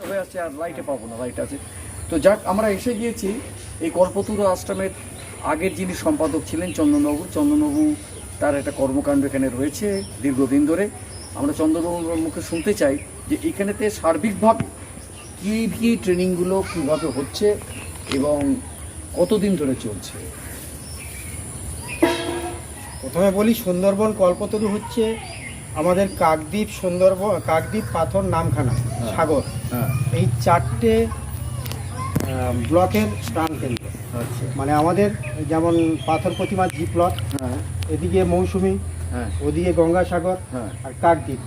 আসছে আর লাইটে পাবো না লাইট আছে। তো যাক, আমরা এসে গিয়েছি এই কল্পতরু আশ্রমের আগের যিনি সম্পাদক ছিলেন চন্দনবাবু চন্দনবাবু তার একটা কর্মকাণ্ড এখানে রয়েছে দীর্ঘদিন ধরে। আমরা চন্দনবাবুর মুখে শুনতে চাই যে এখানেতে সার্বিকভাবে কী কী ট্রেনিংগুলো কীভাবে হচ্ছে এবং কতদিন ধরে চলছে? প্রথমে বলি, সুন্দরবন কল্পতরু হচ্ছে আমাদের কাকদ্বীপ সুন্দরবন কাকদ্বীপ পাথর নামখানা হ্যাঁ। সাগর। হ্যাঁ। এই চারটে ব্লকের প্রাণ কেন্দ্র। আচ্ছা। মানে আমাদের যেমন পাথর প্রতিমা জি প্লট হ্যাঁ। এদিকে মৌসুমি হ্যাঁ। ওদিকে গঙ্গাসাগর আর কাকদ্বীপ।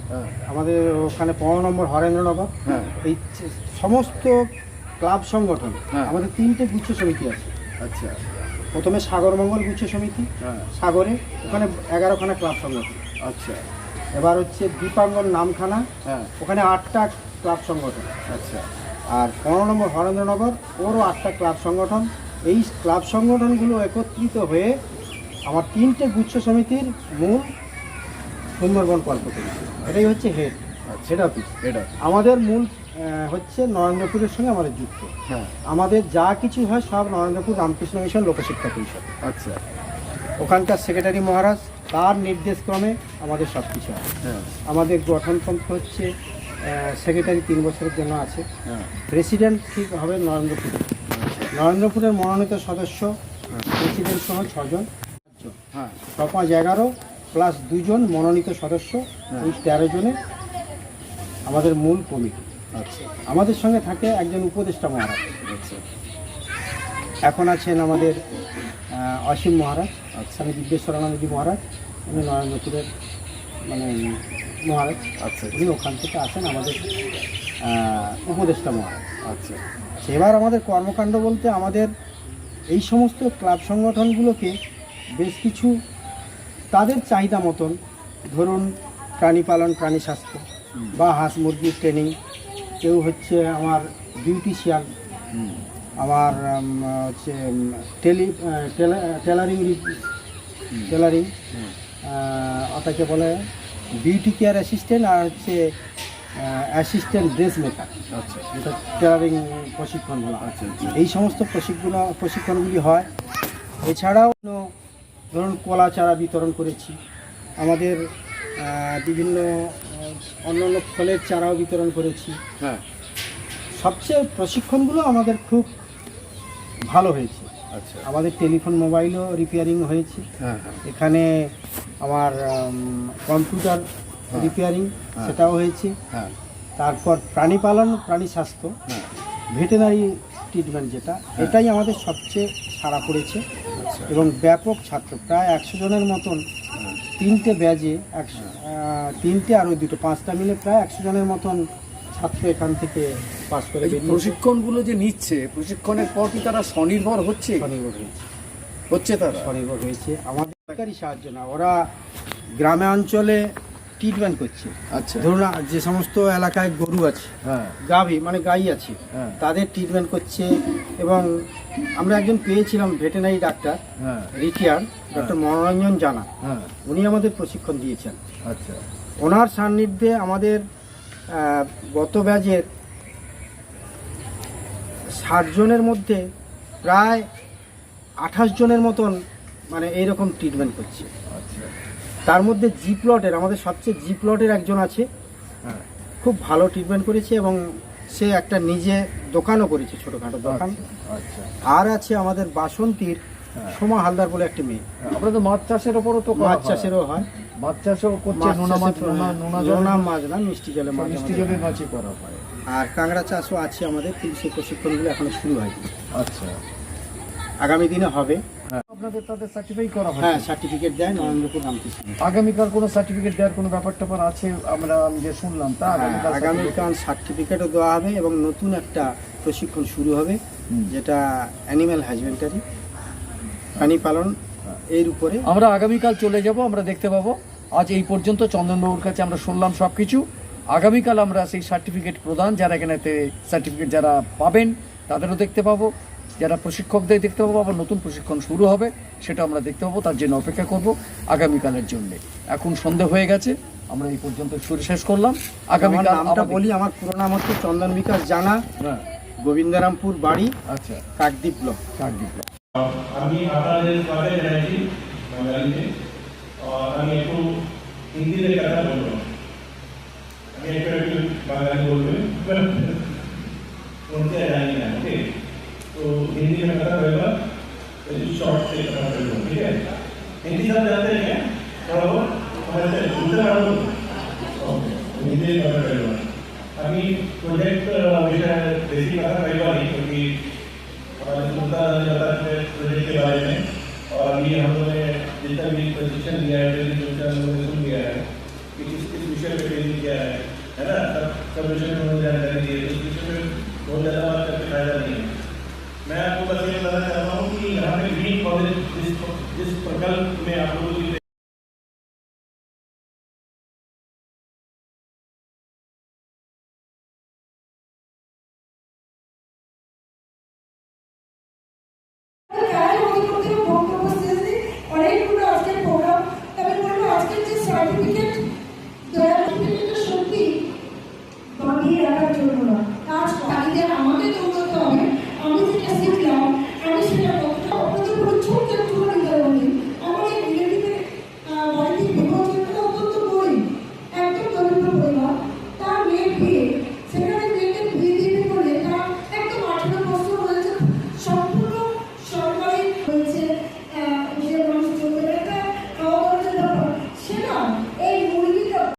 আমাদের ওখানে পনেরো নম্বর হরেন্দ্রনগর। হ্যাঁ। এই সমস্ত ক্লাব সংগঠন। আমাদের তিনটে গুচ্ছ সমিতি আছে। আচ্ছা। প্রথমে সাগরমঙ্গল গুচ্ছ সমিতি সাগরে ওখানে এগারোখানা ক্লাব সংগঠন। আচ্ছা। এবার হচ্ছে দীপাঙ্গন নামখানা। হ্যাঁ। ওখানে আটটা ক্লাব সংগঠন। আচ্ছা। আর পনেরো নম্বর হরেন্দ্রনগর ওরও আটটা ক্লাব সংগঠন। এই ক্লাব সংগঠনগুলো একত্রিত হয়ে আমার তিনটে গুচ্ছ সমিতির মূল সুন্দরবন কল্পতরু এটাই হচ্ছে হেড হেড অফিস এটা আমাদের মূল হচ্ছে নরেন্দ্রপুরের সঙ্গে আমাদের যুক্ত। হ্যাঁ। আমাদের যা কিছু হয় সব নরেন্দ্রপুর রামকৃষ্ণ মিশন লোকশিক্ষা পরিষদ। আচ্ছা। ওখানকার সেক্রেটারি মহারাজ তার নির্দেশক্রমে আমাদের সব কিছু হয়। হ্যাঁ আমাদের গঠনতন্ত্র হচ্ছে সেক্রেটারি তিন বছরের জন্য আছে। হ্যাঁ। প্রেসিডেন্ট ঠিক হবে? নরেন্দ্রপুর। নরেন্দ্রপুরের মনোনীত সদস্য প্রেসিডেন্ট সহ ছজন। হ্যাঁ। ছ পাঁচ এগারো প্লাস দুজন মনোনীত সদস্য এই তেরো জনে আমাদের মূল কমিটি। আচ্ছা। আমাদের সঙ্গে থাকে একজন উপদেষ্টা মহারাজ। আচ্ছা। এখন আছেন আমাদের অসীম মহারাজ। স্বামী দিব্যেশ্বরানন্দজি মহারাজ উনি নরেন্দ্রপুরের মানে মহারাজ। আচ্ছা উনি ওখান থেকে আসেন আমাদের উপদেষ্টা মহারাজ। আচ্ছা। এবার আমাদের কর্মকাণ্ড বলতে আমাদের এই সমস্ত ক্লাব সংগঠনগুলোকে বেশ কিছু তাদের চাহিদা মতন ধরুন প্রাণী পালন প্রাণী স্বাস্থ্য বা হাঁস মুরগির ট্রেনিং কেউ হচ্ছে আমার বিউটিশিয়ান উম, হচ্ছে টেলি টেলারিং টেলারিং ওটাকে বলে বিউটি কেয়ার অ্যাসিস্ট্যান্ট আর হচ্ছে অ্যাসিস্ট্যান্ট ড্রেস মেকার। আচ্ছা। যেটা টেলারিং প্রশিক্ষণ বলা আচ্ছা আচ্ছা। এই সমস্ত প্রশিক্ষণ প্রশিক্ষণগুলি হয়। এছাড়াও ধরুন কলা চারা বিতরণ করেছি। আমাদের বিভিন্ন অন্যান্য ফলের চারাও বিতরণ করেছি। হ্যাঁ। সবচেয়ে প্রশিক্ষণগুলো আমাদের খুব ভালো হয়েছে। আচ্ছা। আমাদের টেলিফোন মোবাইলও রিপেয়ারিং হয়েছে। হ্যাঁ হ্যাঁ। এখানে আমার কম্পিউটার রিপেয়ারিং সেটাও হয়েছে। হ্যাঁ। তারপর প্রাণী পালন প্রাণী স্বাস্থ্য হ্যাঁ। ভেটেনারি ট্রিটমেন্ট যেটা এটাই আমাদের সবচেয়ে সাড়া পড়েছে। আচ্ছা। এবং ব্যাপক ছাত্র প্রায় একশো জনের মতন তিনটে ব্যাজে একশো তিনটে আর ওই দুটো পাঁচটা মিলে প্রায় একশো জনের মতন ছাত্র এখান থেকে পাস করে প্রশিক্ষণগুলো যে নিচ্ছে প্রশিক্ষণের পর কি তারা স্বনির্ভর হচ্ছে? স্বনির্ভর হয়েছে। হচ্ছে তারা? স্বনির্ভর হয়েছে। আমাদের সরকারি সাহায্য না ওরা গ্রামে অঞ্চলে ট্রিটমেন্ট করছে। আচ্ছা। ধরুন যে সমস্ত এলাকায় গরু আছে হ্যাঁ। গাভী মানে গাই আছে হ্যাঁ। তাদের ট্রিটমেন্ট করছে এবং আমরা একজন পেয়েছিলাম ভেটেনারি ডাক্তার হ্যাঁ। রিটিয়ার ডক্টর মনোরঞ্জন জানা। হ্যাঁ। উনি আমাদের প্রশিক্ষণ দিয়েছেন। আচ্ছা। ওনার সান্নিধ্যে আমাদের গত ব্যাজের ষাট জনের মধ্যে প্রায় আঠাশ জনের মতন মানে এইরকম ট্রিটমেন্ট করছে। আচ্ছা তার মধ্যে জি প্লটের আমাদের সবচেয়ে জি প্লটের একজন আছে খুব ভালো ট্রিটমেন্ট করেছে এবং সে একটা নিজে দোকানও করেছে ছোটোখাটো দোকান। আচ্ছা আর আছে আমাদের বাসন্তীর। সোমা হালদার বলে একটা মেয়ে। তো মাছ চাষের ওপরও তো মাছ চাষেরও হয়। মাছ চাষও করছে নোনা মাছ নোনা নোনা নোনা মাছ না মিষ্টি জলে মাছ মিষ্টি জলের মাছই করা হয়। আর কাঁকড়া চাষও আছে আমাদের কিন্তু সেই প্রশিক্ষণগুলো এখনও শুরু হয়নি। আচ্ছা। আগামী দিনে হবে। আপনাদের তাদের সার্টিফাই করা হয় হ্যাঁ সার্টিফিকেট দেয় নরেন্দ্রপুর রামকৃষ্ণ। আগামীকাল কোনো সার্টিফিকেট দেওয়ার কোনো ব্যাপার ট্যাপার আছে? আমরা আমি যে শুনলাম তা হ্যাঁ, আগামীকাল আগামীকাল সার্টিফিকেটও দেওয়া হবে এবং নতুন একটা প্রশিক্ষণ শুরু হবে যেটা অ্যানিম্যাল হাজবেন্ডারি প্রাণী পালন এর উপরে। আমরা আগামীকাল চলে যাব আমরা দেখতে পাবো। আজ এই পর্যন্ত চন্দনবাবুর কাছে আমরা শুনলাম সব কিছু আগামীকাল আমরা সেই সার্টিফিকেট প্রদান যারা এখানেতে সার্টিফিকেট যারা পাবেন তাদেরও দেখতে পাবো। যারা প্রশিক্ষকদের দেখতে পাবো আবার নতুন প্রশিক্ষণ শুরু হবে সেটা আমরা দেখতে পাবো তার জন্য অপেক্ষা করব আগামীকালের জন্যে। এখন সন্ধে হয়ে গেছে আমরা এই পর্যন্ত শুরু শেষ করলাম। আগামীকাল আমরা বলি আমার পুরো নাম হচ্ছে চন্দন বিকাশ জানা। হ্যাঁ। গোবিন্দরামপুর বাড়ি আচ্ছা। কাকদ্বীপ ব্লক। কাকদ্বীপ ব্লক। আমি আপনাদের और हम एक हिंदी में कथा बोल रहे हैं हम एक बंगाली बोल रहे हैं उनसे हरानी है ओके तो हिंदी में कथा होगा शॉर्ट से कथा बोल ठीक है हिंदी सब जानते हैं थोड़ा बहुत दूसरा हिंदी में कथा होगा अभी प्रोजेक्ट प्रशिक्षण दिया है ट्रेनिंग जो हम लोगों ने सुन लिया है। कि किस किस विषय पे ट्रेनिंग किया है है ना? सब सब विषय में उन्होंने जानकारी दी है। तो उस विषय में बहुत ज़्यादा बात करके फ़ायदा नहीं है। मैं आपको बस ये बताना चाहता हूँ कि यहाँ पे ग्रीन कॉलेज जिस जिस प्रकल्प में आप लोगों की